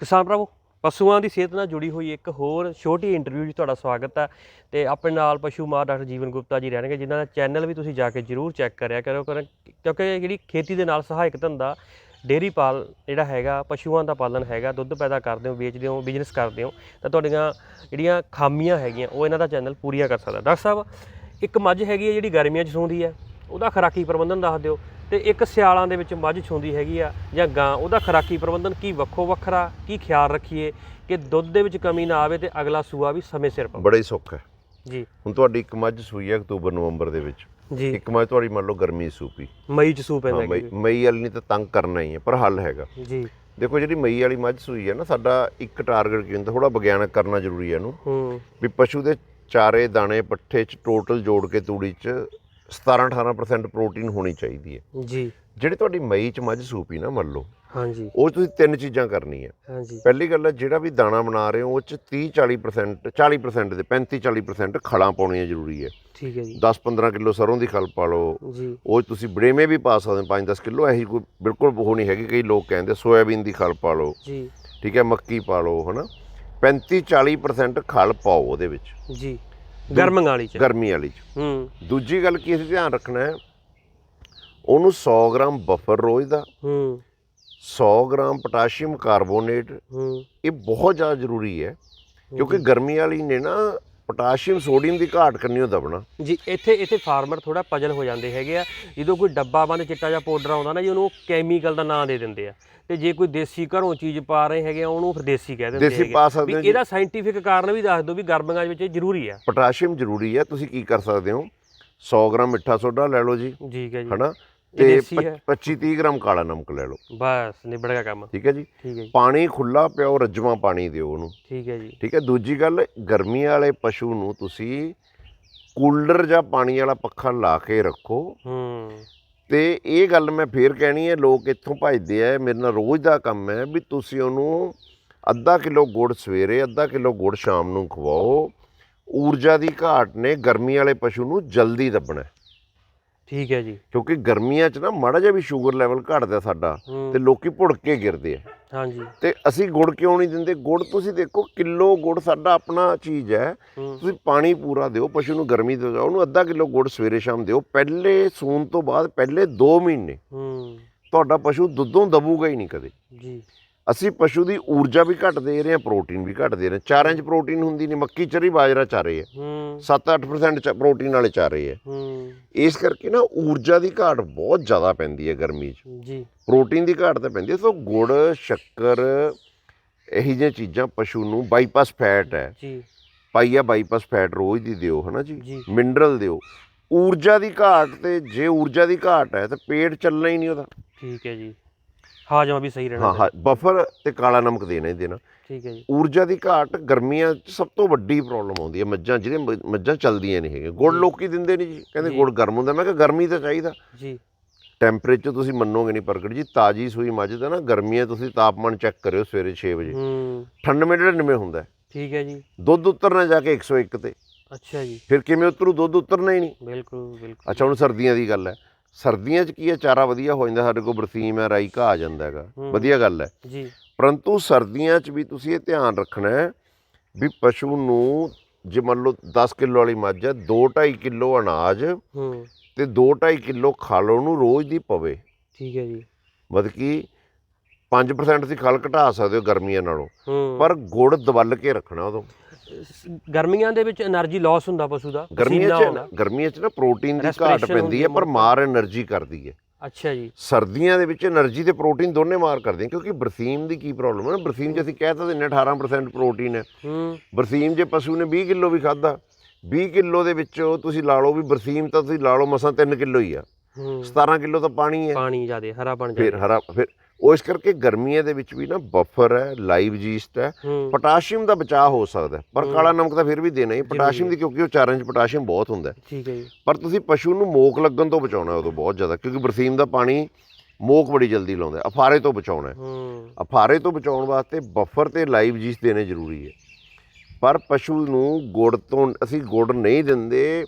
ਕਿਸਾਨ ਭਰਾਵੋ, ਪਸ਼ੂਆਂ ਦੀ ਸਿਹਤ ਨਾਲ ਜੁੜੀ ਹੋਈ ਇੱਕ ਹੋਰ ਛੋਟੀ ਇੰਟਰਵਿਊ 'ਚ ਤੁਹਾਡਾ ਸਵਾਗਤ ਹੈ ਤੇ ਆਪਣੇ ਨਾਲ ਪਸ਼ੂ ਮਾਰ ਡਾਕਟਰ ਜੀਵਨ ਗੁਪਤਾ ਜੀ ਰਹਿਣਗੇ, ਜਿਨ੍ਹਾਂ ਦਾ ਚੈਨਲ ਵੀ ਤੁਸੀਂ ਜਾ ਕੇ ਜਰੂਰ ਚੈੱਕ ਕਰਿਆ ਕਰੋ ਕਰਨ ਕਿਉਂਕਿ ਜਿਹੜੀ ਖੇਤੀ ਦੇ ਨਾਲ ਸਹਾਇਕ ਧੰਦਾ ਡੇਰੀ ਪਾਲ ਜਿਹੜਾ ਹੈਗਾ, ਪਸ਼ੂਆਂ ਦਾ ਪਾਲਣ ਹੈਗਾ, ਦੁੱਧ ਪੈਦਾ ਕਰਦੇ ਹੋ, ਵੇਚਦੇ ਹੋ ਬਿਜ਼ਨਸ ਕਰਦੇ ਹੋ, ਤਾਂ ਤੁਹਾਡੀਆਂ ਜਿਹੜੀਆਂ ਖਾਮੀਆਂ ਹੈਗੀਆਂ, ਉਹ ਇਹਨਾਂ ਦਾ ਚੈਨਲ ਪੂਰੀਆਂ ਕਰ ਸਕਦਾ। ਡਾਕਟਰ ਸਾਹਿਬ, ਇੱਕ ਮੱਝ ਹੈਗੀ ਹੈ ਜਿਹੜੀ ਗਰਮੀਆਂ 'ਚ ਸੌਂਦੀ ਹੈ, ਉਹਦਾ ਖੁਰਾਕੀ ਪ੍ਰਬੰਧਨ ਦੱਸ ਦਿਓ। ਤੇ ਇੱਕ ਸਿਆਲਾਂ ਦੇ ਵਿੱਚ ਮੱਝ ਛੂੰਦੀ ਹੈਗੀ ਆ ਜਾਂ ਗਾਂ ਉਹਦਾ ਖੁਰਾਕੀ ਪ੍ਰਬੰਧਨ ਕੀ ਵੱਖੋ ਵੱਖਰਾ ਕੀ ਖਿਆਲ ਰੱਖੀਏ ਕਿ ਦੁੱਧ ਦੇ ਵਿੱਚ ਕਮੀ ਨਾ ਆਵੇ ਤੇ ਅਗਲਾ ਸੂਆ ਵੀ ਸਮੇਂ ਸਿਰ ਪਵੇ। ਬੜਾ ਹੀ ਸੁੱਖ ਹੈ। ਜੀ। ਹੁਣ ਤੁਹਾਡੀ ਇੱਕ ਮੱਝ ਸੂਈ ਹੈ ਅਕਤੂਬਰ ਨਵੰਬਰ ਦੇ ਵਿੱਚ। ਜੀ। ਇੱਕ ਮੱਝ ਤੁਹਾਡੀ ਮੰਨ ਲਓ ਗਰਮੀ ਸੂਪੀ। ਮਈ ਚ ਸੂ ਪੈਂਦਾ ਹੈਗੀ ਮਈ। ਵਾਲੀ ਨਹੀਂ ਤਾਂ ਤੰਗ ਕਰਨਾ ਹੀ ਹੈ ਪਰ ਹੱਲ ਹੈਗਾ। ਜੀ। ਦੇਖੋ ਜਿਹੜੀ ਮਈ ਵਾਲੀ ਮੱਝ ਸੂਈ ਹੈ ਨਾ ਸਾਡਾ ਇੱਕ ਟਾਰਗੇਟ ਕੀ ਹੁੰਦਾ ਥੋੜਾ ਵਿਗਿਆਨਕ ਕਰਨਾ ਜ਼ਰੂਰੀ ਹੈ ਇਹਨੂੰ। ਹੂੰ। ਵੀ ਪਸ਼ੂ ਦੇ ਚਾਰੇ ਦਾਣੇ ਪੱਠੇ 'ਚ ਟੋਟਲ ਜੋੜ ਕੇ ਤੂੜੀ 'ਚ 17-18% ਪ੍ਰੋਟੀਨ ਹੋਣੀ ਚਾਹੀਦੀ ਹੈ। ਜੀ। ਜਿਹੜੀ ਤੁਹਾਡੀ ਮਈ 'ਚ ਮੱਝ ਸੂਪੀ ਨਾ ਮੰਨ ਲਓ ਹਾਂਜੀ। ਉਹ 'ਚ ਤੁਸੀਂ ਤਿੰਨ ਚੀਜ਼ਾਂ ਕਰਨੀ ਹੈ ਹਾਂਜੀ। ਪਹਿਲੀ ਗੱਲ ਹੈ ਜਿਹੜਾ ਵੀ ਦਾਣਾ ਬਣਾ ਰਹੇ ਹੋ ਉਹ 'ਚ 30-40% 40% ਦੇ 35-40% ਖਲਾਂ ਪਾਉਣੀਆਂ ਜ਼ਰੂਰੀ ਹੈ। ਠੀਕ ਹੈ ਜੀ। 10-15 ਕਿਲੋ ਸਰੋਂ ਦੀ ਖਲ ਪਾ ਲਓ। ਜੀ। ਉਹ 'ਚ ਤੁਸੀਂ ਬੜੇਵੇਂ ਵੀ ਪਾ ਸਕਦੇ ਹੋ 5-10 ਕਿਲੋ ਇਹੀ ਕੋਈ ਬਿਲਕੁਲ ਉਹ ਨਹੀਂ ਹੈਗੀ ਕਈ ਲੋਕ ਕਹਿੰਦੇ ਸੋਇਆਬੀਨ ਦੀ ਖਲ ਪਾ ਲਓ। ਜੀ। ਠੀਕ ਹੈ ਮੱਕੀ ਪਾ ਲਓ ਹਨਾ। 35-40% ਖਲ ਪਾਓ ਉਹਦੇ ਵਿੱਚ। ਜੀ। ਗਰਮੀਆਂ ਵਾਲੀ ਚ। ਗਰਮੀ ਵਾਲੀ 'ਚ। ਹੂੰ। ਦੂਜੀ ਗੱਲ ਕੀ ਅਸੀਂ ਧਿਆਨ ਰੱਖਣਾ ਹੈ ਉਹਨੂੰ 100 ਗ੍ਰਾਮ ਬਫਰ ਰੋਜ਼ ਦਾ ਹੂੰ। 100 ਗ੍ਰਾਮ ਪੋਟਾਸ਼ੀਅਮ ਕਾਰਬੋਨੇਟ ਹੂੰ। ਇਹ ਬਹੁਤ ਜ਼ਿਆਦਾ ਜ਼ਰੂਰੀ ਹੈ ਕਿਉਂਕਿ ਗਰਮੀ ਵਾਲੀ ਨੇ ਨਾ ਪੋਟਾਸ਼ੀਅਮ ਸੋਡੀਅਮ ਦੀ ਘਾਟ ਕਰਨੀ ਉਹ ਦਬਣਾ। ਜੀ ਇੱਥੇ ਇੱਥੇ ਫਾਰਮਰ ਥੋੜਾ ਪਜਲ ਹੋ ਜਾਂਦੇ ਹੈਗੇ ਆ। ਜਦੋਂ ਕੋਈ ਡੱਬਾ ਬੰਦ ਚਿੱਟਾ ਜਿਹਾ ਪਾਊਡਰ ਆਉਂਦਾ ਨਾ ਜੀ ਉਹਨੂੰ ਕੈਮੀਕਲ ਦਾ ਨਾਂ ਦੇ ਦਿੰਦੇ ਆ। ਤੇ ਜੇ ਕੋਈ ਦੇਸੀ ਘਰੋਂ ਚੀਜ਼ ਪਾ ਰਹੇ ਹੈਗੇ ਆ ਉਹਨੂੰ ਫਿਰ ਦੇਸੀ ਕਹਿ ਦਿੰਦੇ ਦੇਸੀ ਪਾ ਆ। ਸਕਦੇ ਵੀ ਹੋ ਜੀ। ਇਹਦਾ ਸਾਇੰਟੀਫਿਕ ਕਾਰਨ ਵੀ ਦੱਸ ਦਿਓ ਵੀ ਗਰਮੀਆਂ ਵਿੱਚ ਇਹ ਜ਼ਰੂਰੀ ਆ। ਪੋਟਾਸ਼ੀਅਮ ਜ਼ਰੂਰੀ ਹੈ ਤੁਸੀਂ ਕੀ ਕਰ ਸਕਦੇ ਹੋ? 100 ਗ੍ਰਾਮ ਮਿੱਠਾ ਸੋਡਾ ਲੈ ਲਓ ਜੀ। ਠੀਕ ਹੈ ਜੀ। ਹਨਾ? ਤੇ ਦੇਸੀ ਹੈ। 25 30 ਗ੍ਰਾਮ ਕਾਲਾ ਨਮਕ ਲੈ ਲਓ। ਬਸ ਨਿਬੜ ਗਿਆ ਕੰਮ। ਠੀਕ ਹੈ ਜੀ? ਠੀਕ ਹੈ ਜੀ। ਪਾਣੀ ਖੁੱਲਾ ਪਿਓ ਰੱਜਵਾ ਪਾਣੀ ਦਿਓ ਉਹਨੂੰ। ਠੀਕ ਹੈ ਜੀ। ਠੀਕ ਹੈ? ਦੂਜੀ ਗੱਲ ਗਰਮੀ ਵਾਲੇ ਪਸ਼ੂ ਨੂੰ ਤੁਸੀਂ ਕੂਲਰ ਜਾਂ ਪਾਣੀ ਵਾਲਾ ਪੱਖਾ ਲਾ ਕੇ ਰੱਖੋ। ਹੂੰ। ਤੇ ਇਹ ਗੱਲ ਮੈਂ ਫੇਰ ਕਹਿਣੀ ਹੈ ਲੋਕ ਇੱਥੋਂ ਭੱਜਦੇ ਆ ਮੇਰੇ ਨਾਲ ਰੋਜ਼ ਦਾ ਕੰਮ ਹੈ ਵੀ ਤੁਸੀਂ ਉਹਨੂੰ ਅੱਧਾ ਕਿਲੋ ਗੁੜ ਸਵੇਰੇ ਅੱਧਾ ਕਿਲੋ ਗੁੜ ਸ਼ਾਮ ਨੂੰ ਖਵਾਓ। ਊਰਜਾ ਦੀ ਘਾਟ ਨੇ ਗਰਮੀ ਵਾਲੇ ਪਸ਼ੂ ਨੂੰ ਜਲਦੀ ਦੱਬਣਾ। ਹੈ। ਠੀਕ ਹੈ ਜੀ। ਕਿਉਂਕਿ ਗਰਮੀਆਂ 'ਚ ਨਾ ਮਾੜਾ ਜਿਹਾ ਵੀ ਸ਼ੂਗਰ ਲੈਵਲ ਘਟਦਾ ਸਾਡਾ ਤੇ ਲੋਕੀ ਭੁੜਕ ਕੇ ਗਿਰਦੇ ਆ। ਹਾਂਜੀ। ਤੇ ਅਸੀਂ ਗੁੜ ਕਿਉਂ ਨਹੀਂ ਦਿੰਦੇ? ਗੁੜ ਤੁਸੀਂ ਦੇਖੋ ਕਿਲੋ ਗੁੜ ਸਾਡਾ ਆਪਣਾ ਚੀਜ਼ ਹੈ। ਤੁਸੀਂ ਪਾਣੀ ਪੂਰਾ ਦਿਓ ਪਸ਼ੂ ਨੂੰ ਗਰਮੀ ਦੇ ਦਿਓ ਉਹਨੂੰ ਅੱਧਾ ਕਿਲੋ ਗੁੜ ਸਵੇਰੇ ਸ਼ਾਮ ਦਿਓ। ਪਹਿਲੇ ਸੂਣ ਤੋਂ ਬਾਅਦ ਪਹਿਲੇ 2 ਮਹੀਨੇ ਤੁਹਾਡਾ ਪਸ਼ੂ ਦੁੱਧੋਂ ਦਬੂਗਾ ਹੀ ਨਹੀਂ ਕਦੇ। ਜੀ। ਅਸੀਂ ਪਸ਼ੂ ਦੀ ਊਰਜਾ ਵੀ ਘੱਟ ਦੇ ਰਹੇ ਹਾਂ ਪ੍ਰੋਟੀਨ ਵੀ ਘੱਟ ਦੇ ਰਹੇ ਹਾਂ। ਚਾਰਾਂ 'ਚ ਪ੍ਰੋਟੀਨ ਹੁੰਦੀ ਨਹੀਂ ਮੱਕੀ ਚਰੀ ਬਾਜਰਾ ਚਾਰੇ ਹੈ। ਹੂੰ 7-8% ਚ ਪ੍ਰੋਟੀਨ ਵਾਲੇ ਚਾਰੇ ਹੈ ਹੂੰ। ਇਸ ਕਰਕੇ ਨਾ ਊਰਜਾ ਦੀ ਘਾਟ ਬਹੁਤ ਜ਼ਿਆਦਾ ਪੈਂਦੀ ਹੈ ਗਰਮੀ 'ਚ। ਜੀ। ਪ੍ਰੋਟੀਨ ਦੀ ਘਾਟ ਤਾਂ ਪੈਂਦੀ ਹੈ ਸੋ ਗੁੜ ਸ਼ੱਕਰ ਇਹੀ ਜਿਹੀਆਂ ਚੀਜ਼ਾਂ ਪਸ਼ੂ ਨੂੰ ਬਾਈਪਾਸ ਫੈਟ ਹੈ। ਜੀ। ਪਾਈਆ ਬਾਈਪਾਸ ਫੈਟ ਰੋਜ਼ ਦੀ ਦਿਓ ਹਨਾ ਜੀ। ਮਿਨਰਲ ਦਿਓ। ਊਰਜਾ ਦੀ ਘਾਟ ਤੇ ਜੇ ਊਰਜਾ ਦੀ ਘਾਟ ਹੈ ਤਾਂ ਪੇਟ ਚੱਲਣਾ ਹੀ ਨਹੀਂ ਉਹਦਾ। ਠੀਕ ਹੈ ਜੀ। ਹਾਜਮਾ ਵੀ ਸਹੀ ਰਹਿਣਾ ਹਾਂ ਹਾਂ ਬਫਰ ਤੇ ਕਾਲਾ ਨਮਕ ਦੇਣਾ ਹੀ ਦੇਣਾ। ਠੀਕ ਹੈ ਜੀ। ਊਰਜਾ ਦੀ ਘਾਟ ਗਰਮੀਆਂ 'ਚ ਸਭ ਤੋਂ ਵੱਡੀ ਪ੍ਰੋਬਲਮ ਆਉਂਦੀ ਹੈ ਮੱਝਾਂ ਜਿਹੜੀਆਂ ਮ- ਮੱਝਾਂ ਚੱਲਦੀਆਂ ਨਹੀਂ ਹੈਗੀਆਂ। ਗੁੜ। ਲੋਕੀ ਦਿੰਦੇ ਨਹੀਂ ਜੀ ਕਹਿੰਦੇ। ਗੁੜ ਗਰਮ ਹੁੰਦਾ। ਮੈਂ ਕਿਹਾ ਗਰਮੀ ਤਾਂ ਚਾਹੀਦਾ। ਜੀ। ਟੈਂਪਰੇਚਰ ਤੁਸੀਂ ਮੰਨੋਗੇ ਨਹੀਂ ਪ੍ਰਗਟ ਜੀ ਤਾਜੀ ਸੂਈ ਮੱਝ ਦਾ ਨਾ ਗਰਮੀਆਂ ਤੁਸੀਂ ਤਾਪਮਾਨ ਚੈੱਕ ਕਰਿਓ ਸਵੇਰੇ 6 ਵਜੇ। ਹੂੰ। 98 ਹੁੰਦਾ। ਠੀਕ ਹੈ ਜੀ। ਦੁੱਧ ਉਤਰਨਾ ਜਾ ਕੇ 101 ਤੇ। ਅੱਛਾ ਜੀ। ਫਿਰ ਕਿਵੇਂ ਉਤਰੂ? ਦੁੱਧ ਉਤਰਨਾ ਹੀ ਨਹੀਂ। ਬਿਲਕੁਲ ਬਿਲਕੁਲ। ਅੱਛਾ ਹੁਣ ਸਰਦੀਆਂ ਦੀ ਗੱਲ ਹੈ। ਸਰਦੀਆਂ 'ਚ ਕੀ ਹੈ ਚਾਰਾ ਵਧੀਆ ਹੋ ਜਾਂਦਾ ਸਾਡੇ ਕੋਲ ਬਰਸੀਮ ਹੈ ਰਾਈ ਘਾਹ ਆ ਜਾਂਦਾ ਹੈਗਾ। ਵਧੀਆ ਗੱਲ ਹੈ। ਜੀ। ਪਰੰਤੂ ਸਰਦੀਆਂ 'ਚ ਵੀ ਤੁਸੀਂ ਇਹ ਧਿਆਨ ਰੱਖਣਾ ਹੈ ਵੀ ਪਸ਼ੂ ਨੂੰ ਜੇ ਮੰਨ ਲਓ 10 ਕਿਲੋ ਵਾਲੀ ਮੱਝ ਹੈ 2.5 ਕਿਲੋ ਅਨਾਜ ਹੂੰ। ਤੇ 2.5 ਕਿਲੋ ਖਲ ਉਹਨੂੰ ਰੋਜ਼ ਦੀ ਪਵੇ। ਠੀਕ ਹੈ ਜੀ। ਮਤਲਬ ਕਿ 5% ਦੀ ਖਲ ਘਟਾ ਸਕਦੇ ਹੋ ਗਰਮੀਆਂ ਨਾਲੋਂ। ਪਰ ਗੁੜ ਦਬਲ ਕੇ ਰੱਖਣਾ ਉਦੋਂ। ਗਰਮੀਆਂ ਦੇ ਵਿੱਚ એનર્ਜੀ ਲਾਸ ਹੁੰਦਾ ਪਸ਼ੂ ਦਾ ਗਰਮੀਆਂ ਚ ਗਰਮੀਆਂ ਚ ਨਾ ਪ੍ਰੋਟੀਨ ਦੀ ਘਾਟ ਪੈਂਦੀ ਹੈ ਪਰ ਮਾਰ એનર્ਜੀ ਕਰਦੀ ਹੈ। ਅੱਛਾ ਜੀ। ਸਰਦੀਆਂ ਦੇ ਵਿੱਚ એનર્ਜੀ ਤੇ ਪ੍ਰੋਟੀਨ ਦੋਨੇ ਮਾਰ ਕਰਦੇ ਕਿਉਂਕਿ ਬਰਸੀਮ ਦੀ ਕੀ ਪ੍ਰੋਬਲਮ ਹੈ ਬਰਸੀਮ ਜੇ ਅਸੀਂ ਕਹਿ ਤਾਂ ਦਿੰਦੇ ਹਾਂ 18% ਪ੍ਰੋਟੀਨ ਹੈ। ਹੂੰ। ਬਰਸੀਮ ਜੇ ਪਸ਼ੂ ਨੇ 20 ਕਿਲੋ ਵੀ ਖਾਦਾ 20 ਕਿਲੋ ਦੇ ਵਿੱਚੋਂ ਤੁਸੀਂ ਲਾ ਲਓ ਵੀ ਬਰਸੀਮ ਤਾਂ ਤੁਸੀਂ ਲਾ ਲਓ ਮਸਾਂ 3 ਕਿਲੋ ਹੀ ਆ। ਹੂੰ। 17 ਕਿਲੋ ਤਾਂ ਪਾਣੀ ਹੈ। ਪਾਣੀ ਜ਼ਿਆਦੇ ਹਰਾ ਬਣ ਜਾਂਦਾ। ਫਿਰ ਹਰਾ ਫਿਰ ਉਹ ਇਸ ਕਰਕੇ ਗਰਮੀਆਂ ਦੇ ਵਿੱਚ ਵੀ ਨਾ ਬਫਰ ਹੈ ਲਾਈਵ ਜੀਸਟ ਹੈ। ਪੋਟਾਸ਼ੀਅਮ ਦਾ ਬਚਾਅ ਹੋ ਸਕਦਾ ਪਰ। ਕਾਲਾ ਨਮਕ ਤਾਂ ਫਿਰ ਵੀ ਦੇਣਾ ਹੀ ਪੋਟਾਸ਼ੀਅਮ ਦੀ ਕਿਉਂਕਿ ਉਹ ਚਾਰਾਂ 'ਚ ਪੋਟਾਸ਼ੀਅਮ ਬਹੁਤ ਹੁੰਦਾ। ਠੀਕ ਹੈ ਜੀ। ਪਰ ਤੁਸੀਂ ਪਸ਼ੂ ਨੂੰ ਮੋਕ ਲੱਗਣ ਤੋਂ ਬਚਾਉਣਾ ਉਦੋਂ ਬਹੁਤ ਜ਼ਿਆਦਾ ਕਿਉਂਕਿ ਬਰਸੀਮ ਦਾ ਪਾਣੀ ਮੋਕ ਬੜੀ ਜਲਦੀ ਲਾਉਂਦਾ ਅਫਾਰੇ ਤੋਂ ਬਚਾਉਣਾ ਅਫਾਰੇ ਤੋਂ ਬਚਾਉਣ ਵਾਸਤੇ ਬਫਰ ਤੇ ਲਾਈਵ ਜੀਸ ਦੇਣੇ ਜ਼ਰੂਰੀ ਹੈ। ਪਰ ਪਸ਼ੂ ਨੂੰ ਗੁੜ ਤੋਂ ਅਸੀਂ ਗੁੜ ਨਹੀਂ ਦਿੰਦੇ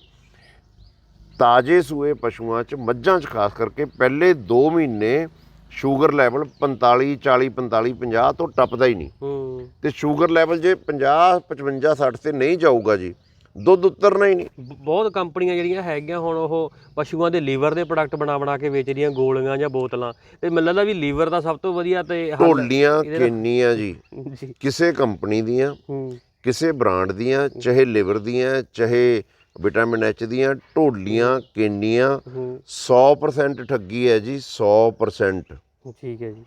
ਤਾਜੇ ਸੂਏ ਪਸ਼ੂਆਂ 'ਚ ਮੱਝਾਂ 'ਚ ਖਾਸ ਕਰਕੇ ਪਹਿਲੇ 2 ਮਹੀਨੇ ਸ਼ੂਗਰ ਲੈਵਲ 45 40 45 50 ਤੋਂ ਟੱਪਦਾ ਹੀ ਨਹੀਂ। ਹੂੰ। ਤੇ ਸ਼ੂਗਰ ਲੈਵਲ ਜੇ 50 55 60 ਤੇ ਨਹੀਂ ਜਾਊਗਾ ਜੀ ਦੁੱਧ ਉਤਰਨਾ ਹੀ ਨਹੀਂ। ਬਹੁਤ ਕੰਪਨੀਆਂ ਜਿਹੜੀਆਂ ਹੈਗੀਆਂ ਹੁਣ ਉਹ ਪਸ਼ੂਆਂ ਦੇ ਲੀਵਰ ਦੇ ਪ੍ਰੋਡਕਟ ਬਣਾ ਬਣਾ ਕੇ ਵੇਚ ਰਹੀਆਂ ਗੋਲੀਆਂ ਜਾਂ ਬੋਤਲਾਂ। ਤੇ ਮੈਨੂੰ ਲੱਗਦਾ ਵੀ ਲੀਵਰ ਦਾ ਸਭ ਤੋਂ ਵਧੀਆ ਤੇ ਢੋਲੀਆਂ ਕਿੰਨੀਆਂ ਜੀ। ਜੀ। ਕਿਸੇ ਕੰਪਨੀ ਦੀਆਂ ਹੂੰ। ਕਿਸੇ ਬ੍ਰਾਂਡ ਦੀਆਂ ਚਾਹੇ ਲਿਵਰ ਦੀਆਂ ਚਾਹੇ ਵਿਟਾਮਿਨ ਐਚ ਦੀਆਂ ਢੋਲੀਆਂ ਕਿੰਨੀਆਂ ਹੂੰ। 100% ਠੱਗੀ ਹੈ ਜੀ 100% ਠੀਕ ਹੈ ਜੀ।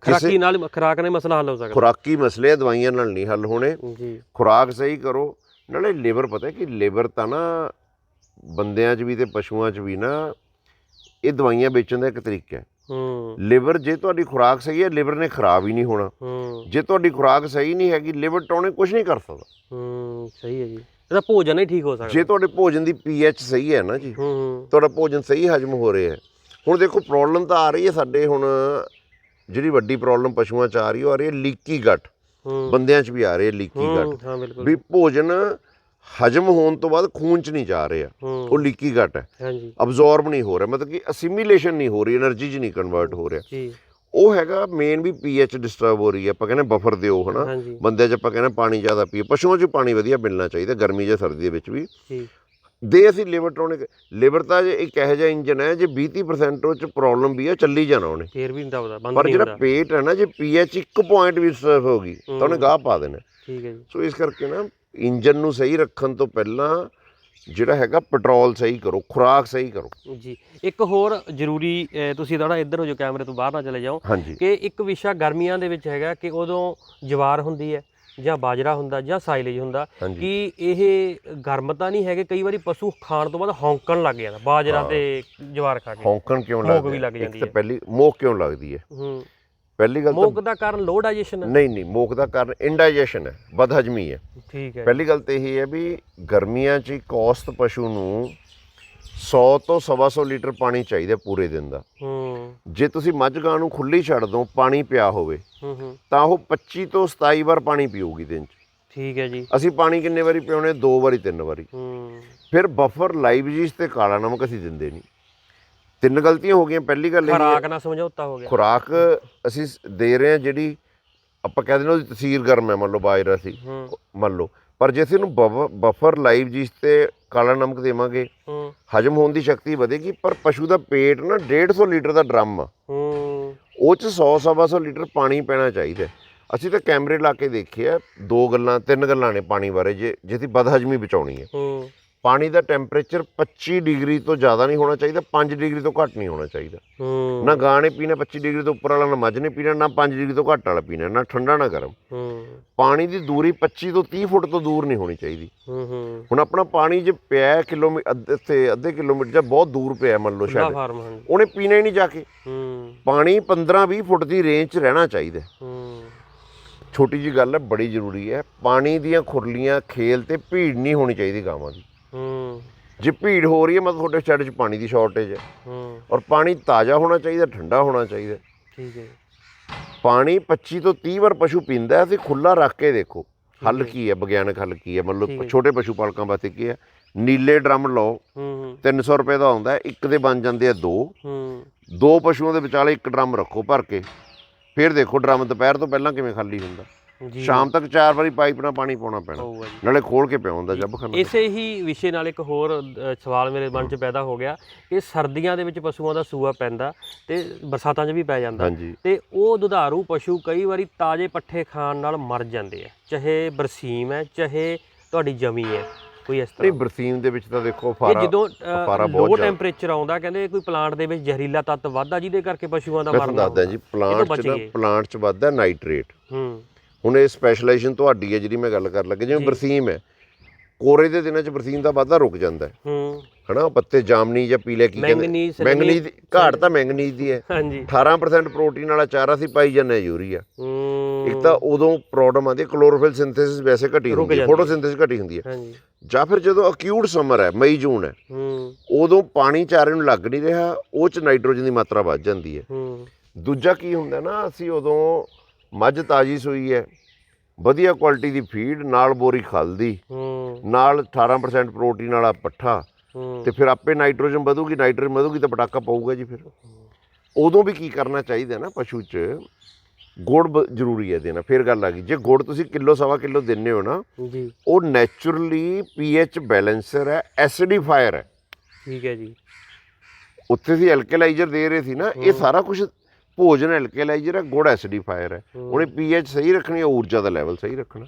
ਖਰਾਕੀ ਨਾਲ ਖਰਾਕ ਹੀ ਮਸਲਾ ਹੱਲ ਹੋ ਸਕਦਾ। ਖੁਰਾਕੀ ਮਸਲੇ ਦਵਾਈਆਂ ਨਾਲ ਨਹੀਂ ਹੱਲ ਹੋਣੇ। ਜੀ। ਖੁਰਾਕ ਸਹੀ ਕਰੋ। ਨਾਲੇ ਲਿਵਰ ਪਤਾ ਕਿ ਲਿਵਰ ਤਾਂ ਨਾ ਬੰਦਿਆਂ 'ਚ ਵੀ ਤੇ ਪਸ਼ੂਆਂ 'ਚ ਵੀ ਨਾ ਇਹ ਦਵਾਈਆਂ ਵੇਚਣ ਦਾ ਇੱਕ ਤਰੀਕਾ ਹੈ। ਹੂੰ। ਲਿਵਰ ਜੇ ਤੁਹਾਡੀ ਖੁਰਾਕ ਸਹੀ ਹੈ ਲਿਵਰ ਨੇ ਖਰਾਬ ਹੀ ਨਹੀਂ ਹੋਣਾ। ਹੂੰ। ਜੇ ਤੁਹਾਡੀ ਖੁਰਾਕ ਸਹੀ ਨਹੀਂ ਹੈਗੀ ਲਿਵਰ ਟਾਉਣੇ ਕੁਝ ਨਹੀਂ ਕਰ ਸਕਦਾ। ਹੂੰ ਸਹੀ ਹੈ ਜੀ। ਇਹਦਾ ਭੋਜਨ ਹੀ ਠੀਕ ਹੋ ਸਕਦਾ। ਜੇ ਤੁਹਾਡੇ ਭੋਜਨ ਦੀ ਪੀਐਚ ਸਹੀ ਹੈ ਨਾ ਜੀ ਤੁਹਾਡਾ ਭੋਜਨ ਸਹੀ ਹਜਮ ਹੋ ਰਿਹਾ ਹੈ। ਹੁਣ ਦੇਖੋ ਪ੍ਰੋਬਲਮ ਤਾਂ ਆ ਰਹੀ ਹੈ ਸਾਡੇ ਹੁਣ ਜਿਹੜੀ ਵੱਡੀ ਪ੍ਰੋਬਲਮ ਪਸ਼ੂਆਂ 'ਚ ਆ ਰਹੀ ਹੋ ਰਹੀ ਹੈ ਲੀਕੀ ਗੱਟ ਬੰਦਿਆਂ 'ਚ ਵੀ ਆ ਰਹੀ ਹੈ ਲੀਕੀ ਗਟ ਵੀ ਭੋਜਨ ਹਜਮ ਹੋਣ ਤੋਂ ਬਾਅਦ ਖੂਨ 'ਚ ਨਹੀਂ ਜਾ ਰਿਹਾ। ਉਹ ਲੀਕੀ ਗਟ ਹੈ। ਹਾਂਜੀ। ਅਬਜ਼ੌਰਬ ਨਹੀਂ ਹੋ ਰਿਹਾ ਮਤਲਬ ਕਿ ਅਸਿਮੀਲੇਸ਼ਨ ਨਹੀਂ ਹੋ ਰਹੀ એનર્ਜੀ 'ਚ ਨਹੀਂ ਕਨਵਰਟ ਹੋ ਰਿਹਾ। ਜੀ। ਉਹ ਹੈਗਾ ਮੇਨ ਵੀ ਪੀਐਚ ਡਿਸਟਰਬ ਹੋ ਰਹੀ ਹੈ ਆਪਾਂ ਕਹਿੰਦੇ ਬਫਰ ਦਿਓ ਹਨਾ? ਬੰਦਿਆਂ 'ਚ ਆਪਾਂ ਕਹਿੰਦੇ ਪਾਣੀ ਜ਼ਿਆਦਾ ਪੀਓ। ਪਸ਼ੂਆਂ 'ਚ ਪਾਣੀ ਵਧੀਆ ਮਿਲਣਾ ਚਾਹੀਦਾ ਗਰਮੀ ਜਾਂ ਸਰਦੀ ਦੇ ਵਿੱਚ ਵੀ। ਜੀ। ਦੇ ਅਸੀਂ ਲਿਵਰ ਟੋਨਿਕ ਲਿਵਰ ਤਾਂ ਜੇ ਇੱਕ ਇਹੋ ਜਿਹਾ ਇੰਜਨ ਹੈ ਜੇ 20% ਉਹ 'ਚ ਪ੍ਰੋਬਲਮ ਵੀ ਹੈ ਚੱਲੀ ਜਾਣਾ ਉਹਨੇ। ਫੇਰ ਵੀ ਨਹੀਂ ਦਬਦਾ ਬੰਦ ਪਰ ਜਿਹੜਾ ਪੇਟ ਹੈ ਨਾ ਜੇ ਪੀਐਚ ਇੱਕ ਪੁਆਇੰਟ ਵੀ ਸਰਫ ਹੋ ਗਈ ਤਾਂ ਉਹਨੇ ਗਾਹ ਪਾ ਦੇਣਾ। ਠੀਕ ਹੈ ਜੀ। ਸੋ ਇਸ ਕਰਕੇ ਨਾ ਇੰਜਨ ਨੂੰ ਸਹੀ ਰੱਖਣ ਤੋਂ ਪਹਿਲਾਂ ਜਿਹੜਾ ਹੈਗਾ ਪੈਟਰੋਲ ਸਹੀ ਕਰੋ ਖੁਰਾਕ ਸਹੀ ਕਰੋ। ਜੀ ਇੱਕ ਹੋਰ ਜ਼ਰੂਰੀ ਅਹ, ਤੁਸੀਂ ਥੋੜਾ ਇੱਧਰ ਹੋ ਜਾਓ ਕੈਮਰੇ ਤੋਂ ਬਾਹਰ ਨਾ ਚਲੇ ਜਾਓ ਹਾਂਜੀ। ਕਿ ਇੱਕ ਵਿਸ਼ਾ ਗਰਮੀਆਂ ਦੇ ਵਿੱਚ ਹੈਗਾ ਕਿ ਉਦੋਂ ਜਵਾਰ ਹੁੰਦੀ ਹੈ ਜਾਂ ਬਾਜਰਾ ਹੁੰਦਾ ਜਾਂ ਸਾਈਲੇਜ ਹੁੰਦਾ ਹਾਂਜੀ। ਕਿ ਇਹ ਗਰਮ ਤਾਂ ਨਹੀਂ ਹੈਗੇ ਕਈ ਵਾਰੀ ਪਸ਼ੂ ਖਾਣ ਤੋਂ ਬਾਅਦ ਹੌਂਕਣ ਲੱਗ ਜਾਂਦਾ ਬਾਜਰਾ ਤੇ ਜਵਾਰ ਖਾ ਕੇ। ਹੌਂਕਣ ਕਿਉਂ ਮੋਕ ਲੱਗਦੀ ਹੈ? ਲੱਗ ਇੱਕ ਜਾਂਦੀ ਤਾਂ ਹੈ। ਪਹਿਲੀ ਮੋਕ ਕਿਉਂ ਲੱਗਦੀ ਹੈ? ਹੂੰ। ਪਹਿਲੀ ਗੱਲ ਤਾਂ ਮੋਕ ਦਾ ਕਾਰਨ ਲੋ ਡਾਈਜੈਸ਼ਨ ਹੈ ਨਹੀਂ ਨਹੀਂ ਮੋਕ ਦਾ ਕਾਰਨ ਇੰਡਾਈਜੈਸ਼ਨ ਹੈ ਬਦਹਜਮੀ ਹੈ। ਠੀਕ ਹੈ। ਪਹਿਲੀ ਗੱਲ ਤੇ ਇਹ ਹੈ ਵੀ ਗਰਮੀਆਂ 'ਚ ਇੱਕ ਔਸਤ ਪਸ਼ੂ ਨੂੰ 100 ਤੋਂ 125 ਲੀਟਰ ਪਾਣੀ ਚਾਹੀਦਾ ਪੂਰੇ ਦਿਨ ਦਾ। ਹੂੰ। ਜੇ ਤੁਸੀਂ ਮੱਝ ਗਾਂ ਨੂੰ ਖੁੱਲੀ ਛੱਡ ਦੋ ਪਾਣੀ ਪਿਆ ਹੋਵੇ ਹੂੰ ਹੂੰ। ਤਾਂ ਉਹ 25 ਤੋਂ 27 ਵਾਰ ਪਾਣੀ ਪੀਊਗੀ ਦਿਨ 'ਚ। ਠੀਕ ਹੈ ਜੀ। ਅਸੀਂ ਪਾਣੀ ਕਿੰਨੇ ਵਾਰੀ ਪਿਉਣੇ? ਦੋ ਵਾਰੀ ਤਿੰਨ ਵਾਰੀ। ਹੂੰ। ਫਿਰ ਬਫਰ ਲਾਈਵ ਜੀਸ ਤੇ ਕਾਲਾ ਨਮਕ ਅਸੀਂ ਦਿੰਦੇ ਨਹੀਂ। ਤਿੰਨ ਗਲਤੀਆਂ ਹੋ ਗਈਆਂ ਪਹਿਲੀ ਗੱਲ ਇਹ ਖਰਾਕ ਨਾਲ ਸਮਝੌਤਾ ਹੋ ਗਿਆ। ਖੁਰਾਕ ਅਸੀਂ ਦੇ ਰਹੇ ਹਾਂ ਜਿਹੜੀ ਆਪਾਂ ਕਹਿੰਦੇ ਨੇ ਉਹਦੀ ਤਸੀਰ ਗਰਮ ਹੈ ਮੰਨ ਲਓ ਬਾਜਰਾ ਸੀ। ਮੰਨ ਲਓ। ਪਰ ਜੇ ਅਸੀਂ ਬਫ- ਬਫਰ ਲਾਈਵ ਜੀਸ ਤੇ ਕਾਲਾ ਨਮਕ ਦੇਵਾਂਗੇ ਹਜਮ ਹੋਣ ਦੀ ਸ਼ਕਤੀ ਵਧੇਗੀ ਪਰ ਪਸ਼ੂ ਦਾ ਪੇਟ ਨਾ 150 ਲੀਟਰ ਦਾ ਡਰਮ ਆ। ਹੂੰ। ਉਹ ਚ 100 ਸਵਾ ਲੀਟਰ ਪਾਣੀ ਪੈਣਾ ਚਾਹੀਦਾ। ਅਸੀਂ ਤਾਂ ਕੈਮਰੇ ਲਾ ਕੇ ਦੇਖਿਆ ਦੋ ਗੱਲਾਂ ਤਿੰਨ ਗੱਲਾਂ ਨੇ ਪਾਣੀ ਬਾਰੇ ਜੇ ਜਿਹਦੀ ਬਦਹਜਮੀ ਬਚਾਉਣੀ ਹੈ। ਹੂੰ। ਪਾਣੀ ਦਾ ਟੈਂਪਰੇਚਰ 25 ਡਿਗਰੀ ਤੋਂ ਜ਼ਿਆਦਾ ਨਹੀਂ ਹੋਣਾ ਚਾਹੀਦਾ 5 ਡਿਗਰੀ ਤੋਂ ਘੱਟ ਨਹੀਂ ਹੋਣਾ ਚਾਹੀਦਾ। ਨਾ ਗਾਂ ਨੇ ਪੀਣਾ 25 ਡਿਗਰੀ ਤੋਂ ਉੱਪਰ ਵਾਲਾ ਨਾ ਮੱਝ ਨੇ ਪੀਣਾ ਨਾ 5 ਡਿਗਰੀ ਤੋਂ ਘੱਟ ਵਾਲਾ ਪੀਣਾ ਨਾ ਠੰਡਾ ਨਾ ਗਰਮ। ਪਾਣੀ ਦੀ ਦੂਰੀ 25 ਤੋਂ 30 ਫੁੱਟ ਤੋਂ ਦੂਰ ਨਹੀਂ ਹੋਣੀ ਚਾਹੀਦੀ। ਹੁਣ ਆਪਣਾ ਪਾਣੀ ਜੇ ਪਿਆ ਕਿਲੋਮੀਟਰ ਅੱਧੇ ਅੱਧੇ ਕਿਲੋਮੀਟਰ ਜਾਂ ਬਹੁਤ ਦੂਰ ਪਿਆ ਮੰਨ ਲਓ ਸ਼ਾਇਦ ਉਹਨੇ ਪੀਣਾ ਹੀ ਨਹੀਂ ਜਾ ਕੇ। ਪਾਣੀ 15-20 ਫੁੱਟ ਦੀ ਰੇਂਜ 'ਚ ਰਹਿਣਾ ਚਾਹੀਦਾ। ਛੋਟੀ ਜੀ ਗੱਲ ਹੈ ਬੜੀ ਜ਼ਰੂਰੀ ਹੈ। ਪਾਣੀ ਦੀਆਂ ਖੁਰਲੀਆਂ ਖੇਲ ਤੇ ਭੀੜ ਨਹੀਂ ਹੋਣੀ ਚਾਹੀਦੀ ਗਾਵਾਂ ਦੀ। ਹੂੰ। ਜੇ ਭੀੜ ਹੋ ਰਹੀ ਹੈ ਮਤਲਬ ਤੁਹਾਡੇ ਸ਼ੈਡ 'ਚ ਪਾਣੀ ਦੀ ਸ਼ਾਰਟੇਜ ਹੈ। ਹੂੰ। ਔਰ ਪਾਣੀ ਤਾਜ਼ਾ ਹੋਣਾ ਚਾਹੀਦਾ ਠੰਡਾ ਹੋਣਾ ਚਾਹੀਦਾ। ਠੀਕ ਹੈ। ਪਾਣੀ 25 ਤੋਂ 30 ਵਾਰ ਪਸ਼ੂ ਪੀਂਦਾ ਹੈ, ਅਸੀਂ ਖੁੱਲਾ ਰੱਖ ਕੇ ਦੇਖੋ। ਹੱਲ ਕੀ ਹੈ ਵਿਗਿਆਨਕ ਹੱਲ ਕੀ ਹੈ? ਮਤਲਬ। ਛੋਟੇ ਪਸ਼ੂ ਪਾਲਕਾਂ ਵਾਸਤੇ ਕੀ ਹੈ? ਨੀਲੇ ਡਰਮ ਲਓ ਹੂੰ ਹੂੰ। 300 ਰੁਪਏ ਦਾ ਆਉਂਦਾ ਹੈ, ਇੱਕ ਦੇ ਬਣ ਜਾਂਦੇ ਆ ਦੋ। ਹੂੰ। ਦੋ ਪਸ਼ੂਆਂ ਦੇ ਵਿਚਾਲੇ ਇੱਕ ਡਰਮ ਰੱਖੋ ਭਰ ਕੇ। ਫਿਰ ਦੇਖੋ ਡਰਮ ਦੁਪਹਿਰ ਤੋਂ ਪਹਿਲਾਂ ਕਿਵੇਂ ਖਾਲੀ ਹੁੰਦਾ। ਸ਼ਾਮ ਤੱਕ ਚਾਰ ਵਾਰੀ ਪਾਈਪ ਨਾਲ ਪਾਣੀ ਪਾਉਣਾ ਪੈਣਾ। ਹੋਊਗਾ ਜੀ। ਨਾਲੇ ਖੋਲ ਕੇ ਪਿਆਉਂਦਾ ਜੱਬ ਖਾਣਾ ਇਸੇ ਹੀ ਵਿਸ਼ੇ ਨਾਲ ਇੱਕ ਹੋਰ ਅ, ਸਵਾਲ ਮੇਰੇ ਮਨ 'ਚ ਪੈਦਾ ਹੋ ਗਿਆ ਕਿ ਸਰਦੀਆਂ ਦੇ ਵਿੱਚ ਪਸ਼ੂਆਂ ਦਾ ਸੂਆ ਪੈਂਦਾ ਤੇ ਬਰਸਾਤਾਂ 'ਚ ਵੀ ਪੈ ਜਾਂਦਾ। ਹਾਂਜੀ। ਤੇ ਉਹ ਦੁਧਾਰੂ ਪਸ਼ੂ ਕਈ ਵਾਰੀ ਤਾਜ਼ੇ ਪੱਠੇ ਖਾਣ ਨਾਲ ਮਰ ਜਾਂਦੇ ਆ ਚਾਹੇ ਬਰਸੀਮ ਹੈ ਚਾਹੇ ਤੁਹਾਡੀ ਜਮੀ ਹੈ ਕੋਈ ਇਸ ਨਹੀਂ ਤਰ੍ਹਾਂ। ਬਰਸੀਮ ਦੇ ਵਿੱਚ ਤਾਂ ਦੇਖੋ ਇਹ ਫਾਰਾ ਜਦੋਂ ਫੁਆਰਾ ਬਹੁਤ ਲੋ ਜ਼ਿਆਦਾ। ਟੈਂਪਰੇਚਰ ਆਉਂਦਾ ਕਹਿੰਦੇ ਕੋਈ ਪਲਾਂਟ ਦੇ ਵਿੱਚ ਜ਼ਹਿਰੀਲਾ ਤੱਤ ਵੱਧਦਾ ਜਿਹਦੇ ਕਰਕੇ ਪਸ਼ੂਆਂ ਦਾ ਮੈਂ ਤੁਹਾਨੂੰ ਮਰਨਾ ਦੱਸਦਾ ਜੀ ਪਲਾਂਟ ਚ ਨਾ। ਪਲਾਂਟ ਚ ਵੱਧਦਾ ਨਾਈਟ੍ਰੇਟ ਹੂੰ। ਹੁਣ ਇਹ ਸਪੈਸ਼ਲਾਈਜੇਸ਼ਨ ਤੁਹਾਡੀ ਹੈ ਜਿਹੜੀ ਮੈਂ ਗੱਲ ਕਰ ਲੱਗਾ ਜਿਵੇਂ। ਬਰਸੀਮ ਹੈ। ਕੋਰੇ ਦੇ ਦਿਨਾਂ ਚ ਬਰਸੀਮ ਦਾ ਵਾਧਾ ਰੁਕ ਜਾਂਦਾ ਹੈ। ਹੂੰ। ਹਨਾ ਪੱਤੇ ਜਾਮਨੀ ਜਾਂ ਪੀਲੇ ਕੀ ਕਹਿੰਦੇ ਮੈਂਗਨੀਜ਼ ਮੈਂਗਨੀਜ਼ ਦੀ ਘਾਟ ਤਾਂ ਮੈਂਗਨੀਜ਼ ਦੀ ਹੈ। ਹਾਂਜੀ। 18% ਪ੍ਰੋਟੀਨ ਵਾਲਾ ਚਾਰਾ ਅਸੀਂ ਪਾਈ ਜਾਂਦੇ ਯੂਰੀਆ। ਹੂੰ। ਇੱਕ ਤਾਂ ਉਦੋਂ ਪ੍ਰੋਬਲਮ ਆਉਂਦੀ ਕਲੋਰੋਫਿਲ ਸਿੰਥੇਸਿਸ ਵੈਸੇ ਘਟੀ ਰੁਕ ਹੁੰਦੀ ਹੈ ਜਾਂਦੀ ਹੈ। ਫੋਟੋਸਿੰਥੇਸਿਸ ਘਟੀ ਹੁੰਦੀ ਹੈ। ਹਾਂਜੀ। ਜਾਂ ਫਿਰ ਜਦੋਂ ਅਕਿਊਟ ਸਮਰ ਹੈ ਮਈ ਜੂਨ ਹੈ ਹੂੰ। ਉਦੋਂ ਪਾਣੀ ਚਾਰੇ ਨੂੰ ਲੱਗ ਨਹੀਂ ਰਿਹਾ ਉਹ ਚ ਨਾਈਟ੍ਰੋਜਨ ਦੀ ਮਾਤਰਾ ਵੱਧ ਜਾਂਦੀ ਹੈ। ਹੂੰ। ਦੂਜਾ ਕੀ ਹੁੰਦਾ ਨਾ ਅਸੀਂ ਉਦੋਂ ਮੱਝ ਤਾਜੀ ਸੂਈ ਹੈ। ਵਧੀਆ ਕੁਆਲਿਟੀ ਦੀ ਫੀਡ ਨਾਲ ਬੋਰੀ ਖਲ ਦੀ ਹੂੰ। ਨਾਲ 18% ਪ੍ਰੋਟੀਨ ਵਾਲਾ ਪੱਠਾ। ਤੇ ਫਿਰ ਆਪੇ ਨਾਈਟ੍ਰੋਜਨ ਵਧੂਗੀ ਨਾਈਟ੍ਰੋਜਨ ਵਧੂਗੀ ਤਾਂ ਪਟਾਕਾ ਪਊਗਾ ਜੀ ਫਿਰ। ਉਦੋਂ ਵੀ ਕੀ ਕਰਨਾ ਚਾਹੀਦਾ ਨਾ ਪਸ਼ੂ 'ਚ? ਗੁੜ ਜ਼ਰੂਰੀ ਹੈ ਦੇਣਾ। ਫਿਰ ਗੱਲ ਆ ਗਈ। ਜੇ ਗੁੜ ਤੁਸੀਂ ਕਿਲੋ ਸਵਾ ਕਿਲੋ ਦਿੰਦੇ ਹੋ ਨਾ ਜੀ। ਉਹ ਨੇਚਰਲੀ ਪੀਐਚ ਬੈਲੈਂਸਰ ਹੈ ਐਸਿਡੀਫਾਇਰ ਹੈ। ਠੀਕ ਹੈ ਜੀ। ਉੱਥੇ ਸੀ ਐਲਕਲਾਈਜ਼ਰ ਦੇ ਰਹੇ ਸੀ ਨਾ ਇਹ ਸਾਰਾ ਕੁਝ ਭੋਜਨ ਐਲਕਲਾਈਜ਼ਰ ਹੈ ਗੁੜ ਐਸਿਡੀਫਾਇਰ ਹੈ। ਉਹਨੇ ਪੀਐਚ ਸਹੀ ਰੱਖਣੀ ਹੈ ਊਰਜਾ ਦਾ ਲੈਵਲ ਸਹੀ ਰੱਖਣਾ।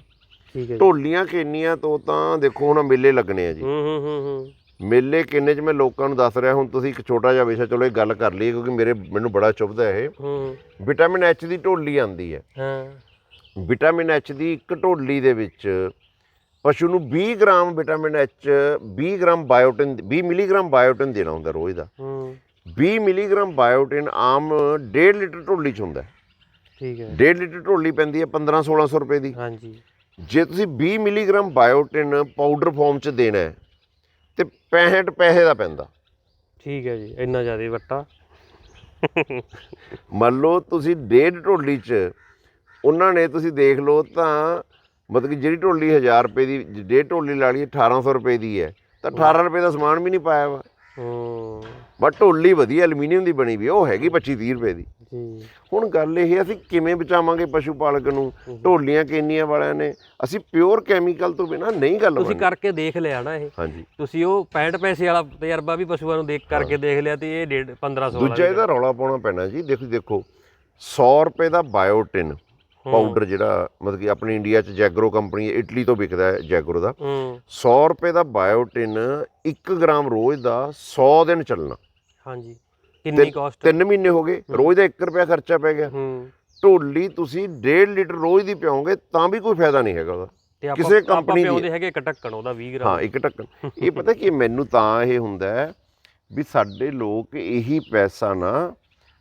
ਠੀਕ ਹੈ ਢੋਲੀਆਂ ਕਿੰਨੀਆਂ ਤੋਂ ਤਾਂ ਦੇਖੋ ਹੁਣ ਮੇਲੇ ਲੱਗਣੇ ਆ ਜੀ। ਹੂੰ ਹੂੰ ਹੂੰ ਹੂੰ। ਮੇਲੇ ਕਿੰਨੇ ਚ ਮੈਂ ਲੋਕਾਂ ਨੂੰ ਦੱਸ ਰਿਹਾ ਹੁਣ ਤੁਸੀਂ ਇੱਕ ਛੋਟਾ ਜਿਹਾ ਵਿਸ਼ਾ ਚਲੋ ਇਹ ਗੱਲ ਕਰ ਲਈਏ ਕਿਉਂਕਿ ਮੇਰੇ ਮੈਨੂੰ ਬੜਾ ਚੁਭਦਾ ਇਹ। ਹੂੰ ਵਿਟਾਮਿਨ ਐਚ ਦੀ ਢੋਲੀ ਆਂਦੀ ਹੈ। ਹਾਂ। ਵਿਟਾਮਿਨ ਐਚ ਦੀ ਇੱਕ ਢੋਲੀ ਦੇ ਵਿੱਚ ਪਸ਼ੂ ਨੂੰ 20 gram vitamin H 20 gram biotin 20 milligram biotin ਦੇਣਾ ਹੁੰਦਾ ਰੋਜ਼ ਦਾ। ਹੂੰ। 20 ਮਿਲੀਗ੍ਰਾਮ ਬਾਇਓਟਿਨ ਆਮ 1.5 ਲੀਟਰ ਢੋਲੀ ਚ ਹੁੰਦਾ ਹੈ। ਠੀਕ ਹੈ। 1.5 ਲੀਟਰ ਢੋਲੀ ਪੈਂਦੀ ਹੈ 15 1600 ਰੁਪਏ ਦੀ। ਹਾਂਜੀ। ਜੇ ਤੁਸੀਂ 20 ਮਿਲੀਗ੍ਰਾਮ ਬਾਇਓਟਿਨ ਪਾਊਡਰ ਫਾਰਮ ਚ ਦੇਣਾ ਹੈ ਤੇ 65 ਪੈਸੇ ਦਾ ਪੈਂਦਾ। ਠੀਕ ਹੈ ਜੀ ਇੰਨਾ ਜ਼ਿਆਦਾ ਵੱਟਾ। ਮੰਨ ਲਓ ਤੁਸੀਂ ਡੇਢ ਢੋਲੀ ਚ ਉਹਨਾਂ ਨੇ ਤੁਸੀਂ ਦੇਖ ਲਓ ਤਾਂ ਮਤਲਬ ਕਿ ਜਿਹੜੀ ਢੋਲੀ 1000 ਰੁਪਏ ਦੀ ਡੇਢ ਢੋਲੀ ਲਾ ਲਈ 1800 ਰੁਪਏ ਦੀ ਹੈ ਤਾਂ 18 ਰੁਪਏ ਦਾ ਸਮਾਨ ਵੀ ਨਹੀਂ ਪਾਇਆ ਵਾ। ਬਟ ਢੋਲੀ ਵਧੀਆ ਐਲੂਮੀਨੀਅਮ ਦੀ ਬਣੀ ਵੀ ਉਹ ਹੈਗੀ 25 30 ਰੁਪਏ ਦੀ। ਜੀ। ਹੁਣ ਗੱਲ ਇਹ ਹੈ ਅਸੀਂ ਕਿਵੇਂ ਬਚਾਵਾਂਗੇ ਪਸ਼ੂ ਪਾਲਕ ਨੂੰ? ਢੋਲੀਆਂ ਕਿੰਨੀਆਂ ਵਾਲਿਆਂ ਨੇ? ਅਸੀਂ ਪਿਓਰ ਕੈਮੀਕਲ ਤੋਂ ਬਿਨਾ ਨਹੀਂ ਗੱਲ ਤੁਸੀਂ ਕਰਕੇ ਦੇਖ ਲਿਆ ਨਾ ਇਹ। ਹਾਂਜੀ। ਤੁਸੀਂ ਉਹ 65 ਪੈਸੇ ਵਾਲਾ ਤਜਰਬਾ ਵੀ ਪਸ਼ੂਆਂ ਨੂੰ ਦੇਖ ਕਰਕੇ ਦੇਖ ਲਿਆ ਤੇ ਇਹ 1500 ਦੂਜਾ ਇਹਦਾ ਰੌਲਾ ਪਾਉਣਾ ਪੈਣਾ ਜੀ ਦੇਖੋ ਦੇਖੋ 100 ਰੁਪਏ ਦਾ ਬਾਇਓਟਿਨ ਪਾਊਡਰ ਜਿਹੜਾ ਮਤਲਬ ਕਿ ਆਪਣੀ ਇੰਡੀਆ ਚ ਜੈਗਰੋ ਕੰਪਨੀ ਇਟਲੀ ਤੋਂ ਵਿਕਦਾ ਹੈ ਜੈਗਰੋ ਦਾ। ਹੂੰ। 100 ਰੁਪਏ ਦਾ ਬਾਇਓਟਿਨ 1 ਗ੍ਰਾਮ ਰੋਜ਼ ਦਾ 100 ਦਿਨ ਚੱਲਣਾ। ਹਾਂਜੀ। ਕਿੰਨੀ ਕਾਸਟ 3 ਮਹੀਨੇ ਹੋ ਗਏ। ਰੋਜ਼ ਦਾ 1 ਰੁਪਿਆ ਖਰਚਾ ਪੈ ਗਿਆ। ਹੂੰ। ਢੋਲੀ ਤੁਸੀਂ 1.5 ਲੀਟਰ ਰੋਜ਼ ਦੀ ਪਿਓਗੇ ਤਾਂ ਵੀ ਕੋਈ ਫਾਇਦਾ ਨਹੀਂ ਹੈਗਾ ਉਹਦਾ। ਕਿਸੇ company ਦੀ- ਹੈਗੇ ਇੱਕ ਢੱਕਣ ਉਹਦਾ 20 ਗ੍ਰਾਮ। ਹਾਂ ਇੱਕ ਢੱਕਣ। ਇਹ ਪਤਾ ਕੀ ਮੈਨੂੰ ਤਾਂ ਇਹ ਹੁੰਦਾ ਵੀ ਸਾਡੇ ਲੋਕ ਇਹੀ ਪੈਸਾ ਨਾ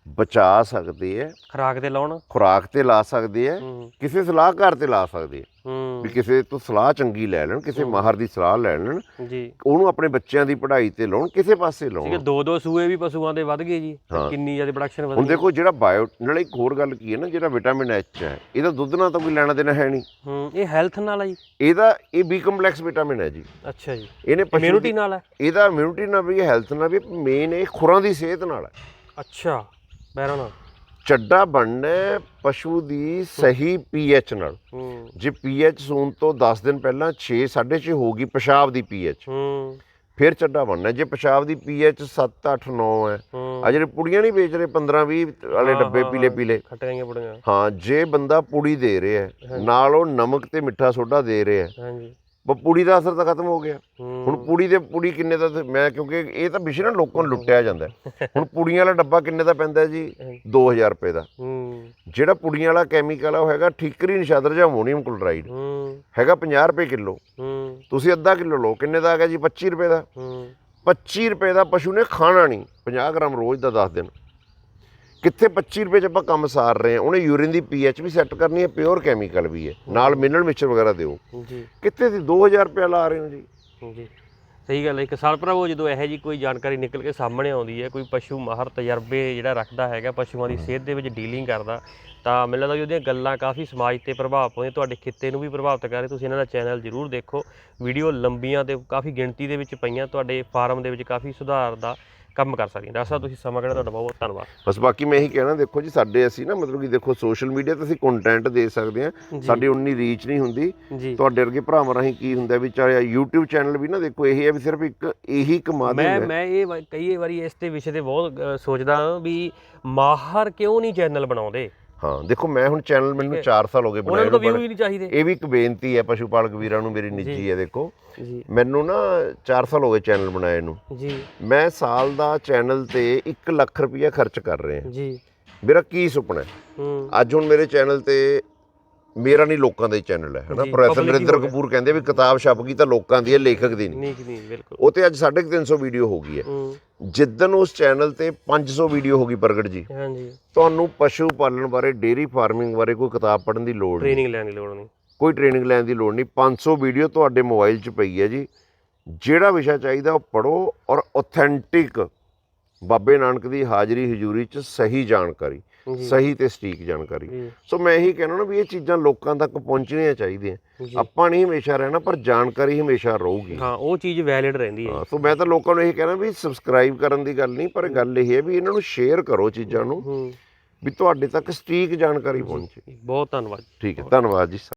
ਬਚਾ ਸਕਦੇ ਐ ਖਰਾਕ ਤੇ ਲਾਉਣ। ਖੁਰਾਕ ਤੇ ਲਾ ਸਕਦੇ ਐ ਹੂੰ। ਕਿਸੇ ਸਲਾਹਕਾਰ ਤੇ ਲਾ ਸਕਦੇ ਐ ਹੂੰ। ਵੀ ਕਿਸੇ ਤੋਂ ਸਲਾਹ ਚੰਗੀ ਲੈ ਲੈਣ ਕਿਸੇ ਮਾਹਰ ਦੀ ਸਲਾਹ ਲੈ ਲੈਣ। ਜੀ। ਉਹਨੂੰ ਆਪਣੇ ਬੱਚਿਆਂ ਦੀ ਪੜ੍ਹਾਈ ਤੇ ਲਾਉਣ ਕਿਸੇ ਪਾਸੇ ਠੀਕ ਹੈ ਲਾਉਣ। ਦੋ ਦੋ ਸੂਏ ਵੀ ਪਸ਼ੂਆਂ ਦੇ ਵੱਧ ਗਏ ਜੀ। ਤੇ ਹਾਂ। ਕਿੰਨੀ ਜ਼ਿਆਦਾ ਪ੍ਰੋਡਕਸ਼ਨ ਵਧ ਹੁਣ ਗਈ। ਦੇਖੋ ਜਿਹੜਾ ਬਾਇਓ ਨਾਲੇ ਇੱਕ ਹੋਰ ਗੱਲ ਕੀ ਹੈ ਨਾ ਜਿਹੜਾ ਵਿਟਾਮਿਨ ਐਚ ਹੈ ਇਹਦਾ ਦੁੱਧ ਨਾਲ ਤਾਂ ਕੋਈ ਲੈਣਾ ਦੇਣਾ ਹੈ ਨਹੀਂ। ਹੂੰ ਇਹ ਹੈਲਥ ਨਾਲ ਆ ਜੀ। ਇਹਦਾ ਇਹ ਬੀ ਕੰਪਲੈਕਸ ਵਿਟਾਮਿਨ ਹੈ ਜੀ। ਅੱਛਾ ਜੀ। ਇਹਨੇ ਪਸ਼ੂ ਇਮਿਊਨਿਟੀ ਨਾਲ ਹੈ। ਇਹਦਾ ਇਮਿਊਨਿਟੀ ਨਾਲ ਵੀ ਹੈਲਥ ਨਾਲ ਵੀ ਮੇਨ ਇਹ ਖੁਰਾਂ ਦੀ ਸਿਹਤ ਨਾਲ ਹੈ। ਅੱਛਾ। ਬੈਰਾਂ ਨਾਲ। ਚੱਡਾ ਬਣਨਾ ਹੈ ਪਸ਼ੂ ਦੀ ਸਹੀ ਪੀਐਚ ਨਾਲ। ਹੂੰ। ਜੇ ਪੀਐਚ ਸੂਣ ਤੋਂ 10 ਦਿਨ ਪਹਿਲਾਂ 6 6.5 ਹੋਊਗੀ ਪਿਸ਼ਾਬ ਦੀ ਪੀਐਚ ਹੂੰ। ਫਿਰ ਚੱਡਾ ਬਣਨਾ ਹੈ। ਜੇ ਪਿਸ਼ਾਬ ਦੀ ਪੀਐਚ 7 8 9 ਹੈ ਹੂੰ। ਆ ਜਿਹੜੇ ਪੁੜੀਆਂ ਨਹੀਂ ਵੇਚ ਰਹੇ 15 20 ਵਾਲੇ ਹਾਂ, ਡੱਬੇ ਹਾਂ, ਪੀਲੇ ਹਾਂ। ਪੀਲੇ। ਹਾਂ ਜੇ ਬੰਦਾ ਪੁੜੀ ਦੇ ਰਿਹਾ ਹੈ ਨਾਲ ਉਹ ਨਮਕ ਤੇ ਮਿੱਠਾ ਸੋਡਾ ਦੇ ਰਿਹਾ ਹੈ। ਹਾਂਜੀ। ਬ ਪੁੜੀ ਦਾ ਅਸਰ ਤਾਂ ਖਤਮ ਹੋ ਗਿਆ। ਹੁਣ ਪੁੜੀ ਦੇ ਪੁੜੀ ਕਿੰਨੇ ਦਾ ਮੈਂ ਕਿਉਂਕਿ ਇਹ ਤਾਂ ਵਿਸ਼ੇ ਨਾ ਲੋਕਾਂ ਨੂੰ ਲੁੱਟਿਆ ਜਾਂਦਾ। ਹੁਣ ਪੁੜੀਆਂ ਵਾਲਾ ਡੱਬਾ ਕਿੰਨੇ ਦਾ ਪੈਂਦਾ ਜੀ? 2000 ਰੁਪਏ ਦਾ। ਜਿਹੜਾ ਪੁੜੀਆਂ ਵਾਲਾ ਕੈਮੀਕਲ ਆ ਉਹ ਹੈਗਾ ਠੀਕਰੀ ਨਿਸ਼ਾਦਰ ਜਾਂ ਅਮੋਨੀਅਮ ਕਲੋਰਾਈਡ ਹੈਗਾ 50 ਰੁਪਏ ਕਿਲੋ। ਤੁਸੀਂ ਅੱਧਾ ਕਿਲੋ ਲਓ ਕਿੰਨੇ ਦਾ ਆ ਗਿਆ ਜੀ? 25 ਰੁਪਏ ਦਾ। ਹੂੰ। 25 ਰੁਪਏ ਦਾ ਪਸ਼ੂ ਨੇ ਖਾਣਾ ਨਹੀਂ। 50 ਗ੍ਰਾਮ ਰੋਜ਼ ਦਾ 10 ਦਿਨ। ਕਿੱਥੇ 25 ਰੁਪਏ ਚ ਆਪਾਂ ਕੰਮ ਸਾਰ ਰਹੇ ਹਾਂ ਉਹਨੇ ਯੂਰਿਨ ਦੀ ਪੀਐਚ ਵੀ ਸੈੱਟ ਕਰਨੀ ਹੈ ਪਿਓਰ ਕੈਮੀਕਲ ਵੀ ਹੈ। ਨਾਲ ਮਿਨਰਲ ਮਿਕਸਚਰ ਵਗੈਰਾ ਦਿਓ। ਜੀ। ਕਿੱਥੇ ਸੀ 2000 ਰੁਪਏ ਲਾ ਰਹੇ ਹੋ ਜੀ? ਜੀ। ਸਹੀ ਗੱਲ ਹੈ ਇੱਕ ਸਾਲ ਭਰਾਵੋ ਜਦੋਂ ਇਹੋ ਜੀ ਕੋਈ ਜਾਣਕਾਰੀ ਨਿਕਲ ਕੇ ਸਾਹਮਣੇ ਆਉਂਦੀ ਹੈ ਕੋਈ ਪਸ਼ੂ ਮਾਹਰ ਤਜਰਬੇ ਜਿਹੜਾ ਰੱਖਦਾ ਹੈਗਾ ਪਸ਼ੂਆਂ ਦੀ ਸਿਹਤ ਦੇ ਵਿੱਚ ਡੀਲਿੰਗ ਕਰਦਾ ਤਾਂ ਮੈਨੂੰ ਲੱਗਦਾ ਵੀ ਉਹਦੀਆਂ ਗੱਲਾਂ ਕਾਫੀ ਸਮਾਜ ਤੇ ਪ੍ਰਭਾਵ ਪਾਉਂਦੀਆਂ ਤੁਹਾਡੇ ਖਿੱਤੇ ਨੂੰ ਵੀ ਪ੍ਰਭਾਵਿਤ ਕਰ ਰਹੇ ਤੁਸੀਂ ਇਹਨਾਂ ਦਾ ਚੈਨਲ ਜ਼ਰੂਰ ਦੇਖੋ। ਵੀਡੀਓ ਲੰਬੀਆਂ ਤੇ ਕਾਫੀ ਗਿਣਤੀ ਦੇ ਵਿੱਚ ਪਈਆਂ ਤੁਹਾਡੇ ਫਾਰਮ ਦੇ ਵਿੱਚ ਕਾਫੀ ਸੁਧਾਰ ਦਾ ਕੰਮ ਕਰ ਸਕਦੀਆਂ ਡਾਕਟਰ ਸਾਹਿਬ ਤੁਸੀਂ ਸਮਾਂ ਕੱਢਿਆ ਤੁਹਾਡਾ ਬਹੁਤ ਬਹੁਤ ਧੰਨਵਾਦ। ਬਸ ਬਾਕੀ ਮੈਂ ਇਹੀ ਕਹਿਣਾ ਦੇਖੋ ਜੀ ਸਾਡੇ ਅਸੀਂ ਨਾ ਮਤਲਬ ਕਿ ਦੇਖੋ ਸੋਸ਼ਲ ਮੀਡੀਆ ਤੇ ਅਸੀਂ ਕੰਟੈਂਟ ਦੇ ਸਕਦੇ ਹਾਂ। ਸਾਡੀ ਉਨੀ ਰੀਚ ਨਹੀਂ ਹੁੰਦੀ। ਜੀ। ਤੁਹਾਡੇ ਵਰਗੇ ਭਰਾਵਾਂ ਰਾਹੀਂ ਕੀ ਹੁੰਦਾ ਵੀ ਚਾਹੇ YouTube ਚੈਨਲ ਵੀ ਨਾ ਦੇਖੋ ਇਹ ਹੈ ਵੀ ਸਿਰਫ ਇੱਕ ਇਹੀ ਮਾਧਿਅਮ ਮੈਂ ਮੈਂ ਇਹ ਵਾ- ਕਈ ਵਾਰੀ ਇਸ ਤੇ ਵਿਸ਼ੇ ਤੇ ਬਹੁਤ ਅ, ਸੋਚਦਾ ਹਾਂ ਵੀ ਮਾਹਰ ਕਿਉਂ ਨਹੀਂ ਚੈਨਲ ਬਣਾਉਂਦੇ? ਹਾਂ ਦੇਖੋ ਮੈਂ ਹੁਣ ਚੈਨਲ ਮੈਨੂੰ 4 ਸਾਲ ਹੋ ਗਏ ਬਣਾਏ ਨੂੰ ਵਿਊ ਹੀ ਨਹੀਂ ਚਾਹੀਦੇ। ਇਹ ਵੀ ਇੱਕ ਬੇਨਤੀ ਹੈ ਪਸ਼ੂ ਪਾਲਕ ਵੀਰਾਂ ਨੂੰ ਮੇਰੀ ਨਿੱਜੀ ਹੈ ਦੇਖੋ। ਜੀ। ਮੈਨੂੰ ਨਾ 4 ਸਾਲ ਹੋ ਗਏ ਚੈਨਲ ਬਣਾਏ ਨੂੰ। ਜੀ। ਮੈਂ ਸਾਲ ਦਾ ਚੈਨਲ ਤੇ 1 ਲੱਖ ਰੁਪਇਆ ਖਰਚ ਕਰ ਰਿਹਾ। ਜੀ। ਮੇਰਾ ਕੀ ਸੁਪਨਾ ਹੈ? ਹੂੰ। ਅੱਜ ਹੁਣ ਮੇਰੇ ਚੈਨਲ ਤੇ ਮੇਰਾ ਨਹੀਂ ਲੋਕਾਂ ਦਾ ਹੀ ਚੈਨਲ ਹੈ ਹਨਾ? ਪ੍ਰੋਫੈਸਰ ਨਰਿੰਦਰ। ਕਪੂਰ ਕਹਿੰਦੇ ਵੀ ਕਿਤਾਬ ਛਪ ਗਈ ਤਾਂ ਲੋਕਾਂ ਦੀ ਹੈ ਲੇਖਕ ਦੀ ਨਹੀਂ। ਨਹੀਂ ਨਹੀਂ ਬਿਲਕੁਲ। ਉਹ ਤੇ ਅੱਜ 350 ਵੀਡੀਓ ਹੋ ਗਈ ਹੈ। ਜਿੱਦਨ ਉਸ ਚੈਨਲ ਤੇ 500 ਵੀਡੀਓ ਹੋ ਗਈ ਪ੍ਰਗਟ ਜੀ। ਹਾਂਜੀ। ਤੁਹਾਨੂੰ ਪਸ਼ੂ ਪਾਲਣ ਬਾਰੇ ਡੇਰੀ ਫਾਰਮਿੰਗ ਬਾਰੇ ਕੋਈ ਕਿਤਾਬ ਪੜ੍ਹਨ ਦੀ ਲੋੜ ਨਹੀਂ। ਟ੍ਰੇਨਿੰਗ ਲੈਣ ਦੀ ਲੋੜ ਨਹੀਂ। ਕੋਈ ਟ੍ਰੇਨਿੰਗ ਲੈਣ ਦੀ ਲੋੜ ਨਹੀਂ। 500 ਵੀਡੀਓ ਤੁਹਾਡੇ ਮੋਬਾਈਲ 'ਚ ਪਈ ਹੈ ਜੀ। ਜਿਹੜਾ ਵਿਸ਼ਾ ਚਾਹੀਦਾ ਉਹ ਪੜੋ ਔਰ ਆਥੈਂਟਿਕ ਬਾਬੇ ਨਾਨਕ ਦੀ ਹਾਜ਼ਰੀ ਹਜ਼ੂਰੀ 'ਚ ਸਹੀ ਜਾਣਕਾਰੀ। ਸਹੀ ਤੇ ਸਟੀਕ ਜਾਣਕਾਰੀ। ਸੋ ਮੈਂ ਇਹੀ ਕਹਿਣਾ ਨਾ ਵੀ ਇਹ ਚੀਜ਼ਾਂ ਲੋਕਾਂ ਤੱਕ ਪਹੁੰਚਣੀਆਂ ਚਾਹੀਦੀਆਂ। ਆਪਾਂ ਨਹੀਂ ਹਮੇਸ਼ਾ ਰਹਿਣਾ ਪਰ ਜਾਣਕਾਰੀ ਹਮੇਸ਼ਾ ਰਹੂਗੀ। ਹਾਂ ਉਹ ਚੀਜ਼ ਵੈਲਿਡ ਰਹਿੰਦੀ ਹੈ। ਸੋ ਮੈਂ ਤਾਂ ਲੋਕਾਂ ਨੂੰ ਇਹ ਕਹਿਣਾ ਵੀ ਸਬਸਕ੍ਰਾਈਬ ਕਰਨ ਦੀ ਗੱਲ ਨਹੀਂ ਪਰ ਗੱਲ ਇਹ ਹੈ ਵੀ ਇਹਨਾਂ ਨੂੰ ਸ਼ੇਅਰ ਕਰੋ ਚੀਜ਼ਾਂ ਨੂੰ ਵੀ ਤੁਹਾਡੇ ਤੱਕ ਸਟੀਕ ਜਾਣਕਾਰੀ ਪਹੁੰਚੇ। ਬਹੁਤ ਧੰਨਵਾਦ। ਠੀਕ ਹੈ ਧੰਨਵਾਦ ਜੀ